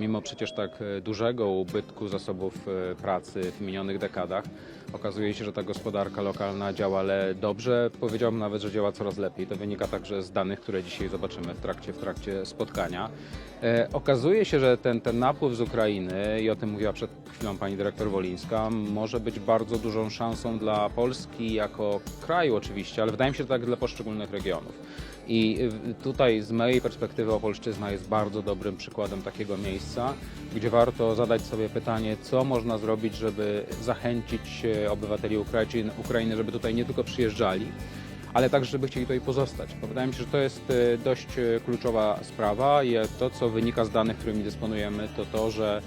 Mimo przecież tak e, dużego ubytku zasobów e, pracy w minionych dekadach, okazuje się, że ta gospodarka lokalna działa ale dobrze. Powiedziałbym nawet, że działa coraz lepiej. To wynika także z danych, które dzisiaj zobaczymy w trakcie, w trakcie spotkania. E, okazuje się, że ten, ten napływ z Ukrainy, i o tym mówiła przed chwilą pani dyrektor Wolińska, może być bardzo dużą szansą dla Polski jako kraju oczywiście, ale wydaje mi się, że tak dla poszczególnych regionów. I tutaj z mojej perspektywy Opolszczyzna jest bardzo dobrym przykładem takiego miejsca, gdzie warto zadać sobie pytanie, co można zrobić, żeby zachęcić e, obywateli Ukrainy, żeby tutaj nie tylko przyjeżdżali, ale także, żeby chcieli tutaj pozostać. Bo wydaje mi się, że to jest e, dość e, kluczowa sprawa i to, co wynika z danych, którymi dysponujemy, to to, że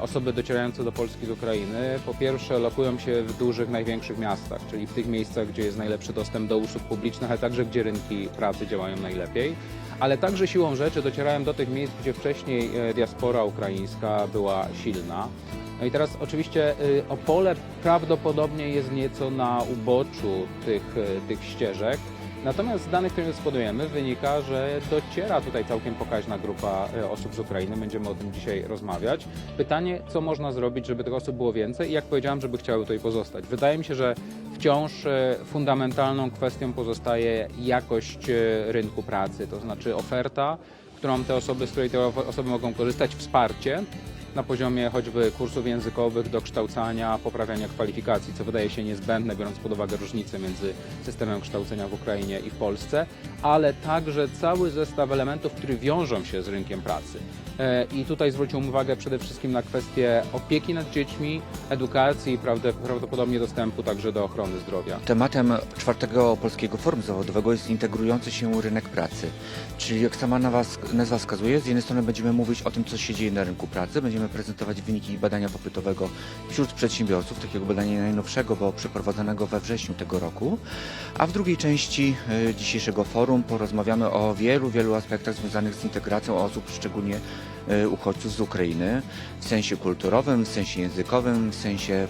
osoby docierające do Polski z Ukrainy po pierwsze lokują się w dużych, największych miastach, czyli w tych miejscach, gdzie jest najlepszy dostęp do usług publicznych, ale także gdzie rynki pracy działają najlepiej, ale także siłą rzeczy docierają do tych miejsc, gdzie wcześniej e, diaspora ukraińska była silna. No i teraz oczywiście y, Opole prawdopodobnie jest nieco na uboczu tych, tych ścieżek. Natomiast z danych, które dysponujemy, wynika, że dociera tutaj całkiem pokaźna grupa y, osób z Ukrainy. Będziemy o tym dzisiaj rozmawiać. Pytanie, co można zrobić, żeby tych osób było więcej i jak powiedziałem, żeby chciały tutaj pozostać. Wydaje mi się, że wciąż y, fundamentalną kwestią pozostaje jakość y, rynku pracy, to znaczy oferta, którą te osoby, z której te osoby mogą korzystać, wsparcie na poziomie choćby kursów językowych, dokształcania, poprawiania kwalifikacji, co wydaje się niezbędne, biorąc pod uwagę różnice między systemem kształcenia w Ukrainie i w Polsce, ale także cały zestaw elementów, które wiążą się z rynkiem pracy. E, I tutaj zwróciłbym uwagę przede wszystkim na kwestię opieki nad dziećmi, edukacji i prawdopodobnie dostępu także do ochrony zdrowia. Tematem czwartego Polskiego Forum Zawodowego jest integrujący się rynek pracy. Czyli jak sama nazwa wskazuje, z jednej strony będziemy mówić o tym, co się dzieje na rynku pracy, będziemy prezentować wyniki badania popytowego wśród przedsiębiorców, takiego badania najnowszego, bo przeprowadzonego we wrześniu tego roku. A w drugiej części e, dzisiejszego forum porozmawiamy o wielu, wielu aspektach związanych z integracją osób, szczególnie e, uchodźców z Ukrainy, w sensie kulturowym, w sensie językowym, w sensie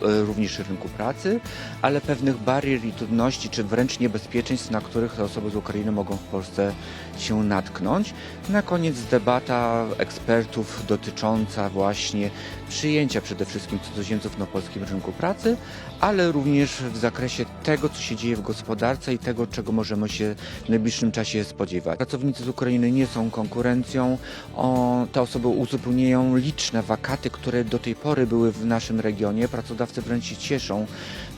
również rynku pracy, ale pewnych barier i trudności, czy wręcz niebezpieczeństw, na których te osoby z Ukrainy mogą w Polsce się natknąć. Na koniec debata ekspertów dotycząca właśnie przyjęcia przede wszystkim cudzoziemców na polskim rynku pracy, ale również w zakresie tego, co się dzieje w gospodarce i tego, czego możemy się w najbliższym czasie spodziewać. Pracownicy z Ukrainy nie są konkurencją. O, te osoby uzupełniają liczne wakaty, które do tej pory były w naszym regionie. Pracodawcy wręcz się cieszą,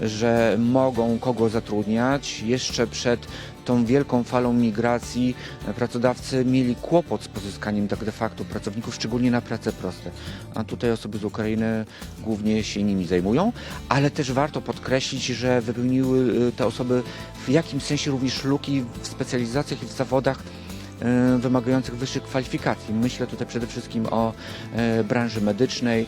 że mogą kogo zatrudniać. Jeszcze przed tą wielką falą migracji pracodawcy mieli kłopot z pozyskaniem tak de facto pracowników, szczególnie na prace proste. A tutaj osoby z Ukrainy głównie się nimi zajmują, ale też warto podkreślić, że wypełniły y, te osoby w jakimś sensie również luki w specjalizacjach i w zawodach wymagających wyższych kwalifikacji. Myślę tutaj przede wszystkim o e, branży medycznej,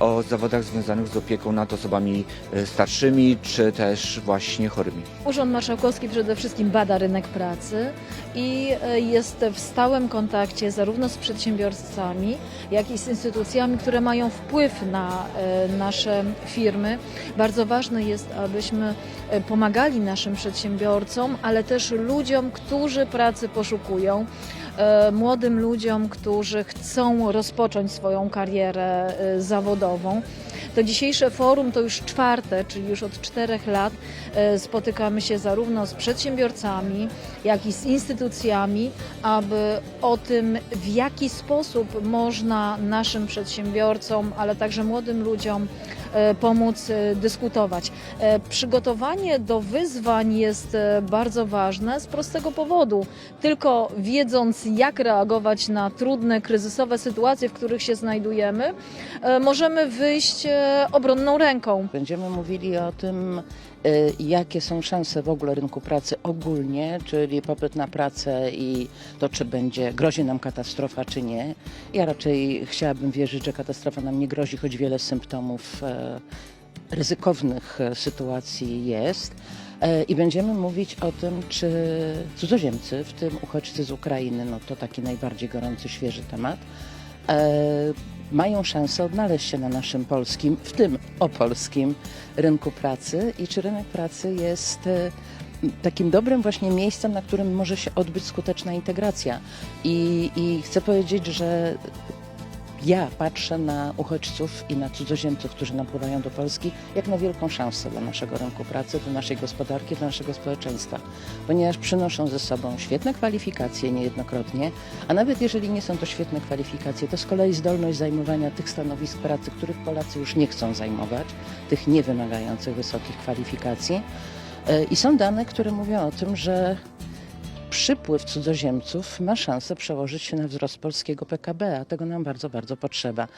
o zawodach związanych z opieką nad osobami e, starszymi, czy też właśnie chorymi. Urząd Marszałkowski przede wszystkim bada rynek pracy i e, jest w stałym kontakcie zarówno z przedsiębiorcami, jak i z instytucjami, które mają wpływ na e, nasze firmy. Bardzo ważne jest, abyśmy e, pomagali naszym przedsiębiorcom, ale też ludziom, którzy pracy poszukują. e, Młodym ludziom, którzy chcą rozpocząć swoją karierę e, zawodową. To dzisiejsze forum to już czwarte, czyli już od czterech lat e, spotykamy się zarówno z przedsiębiorcami, jak i z instytucjami, aby o tym, w jaki sposób można naszym przedsiębiorcom, ale także młodym ludziom e, pomóc e, dyskutować. Przygotowanie do wyzwań jest bardzo ważne z prostego powodu. Tylko wiedząc, jak reagować na trudne, kryzysowe sytuacje, w których się znajdujemy, możemy wyjść obronną ręką. Będziemy mówili o tym, y, jakie są szanse w ogóle rynku pracy ogólnie, czyli popyt na pracę i to, czy będzie grozi nam katastrofa, czy nie. Ja raczej chciałabym wierzyć, że katastrofa nam nie grozi, choć wiele symptomów e, ryzykownych e, sytuacji jest. E, I będziemy mówić o tym, czy cudzoziemcy, w tym uchodźcy z Ukrainy, no to taki najbardziej gorący, świeży temat, mają szansę odnaleźć się na naszym polskim, w tym opolskim rynku pracy i czy rynek pracy jest e, takim dobrym właśnie miejscem, na którym może się odbyć skuteczna integracja. I, i chcę powiedzieć, że ja patrzę na uchodźców i na cudzoziemców, którzy napływają do Polski, jak na wielką szansę dla naszego rynku pracy, dla naszej gospodarki, dla naszego społeczeństwa, ponieważ przynoszą ze sobą świetne kwalifikacje niejednokrotnie, a nawet jeżeli nie są to świetne kwalifikacje, to z kolei zdolność zajmowania tych stanowisk pracy, których Polacy już nie chcą zajmować, tych nie wymagających wysokich kwalifikacji. E, I są dane, które mówią o tym, że przypływ cudzoziemców ma szansę przełożyć się na wzrost polskiego PKB, a tego nam bardzo, bardzo potrzeba.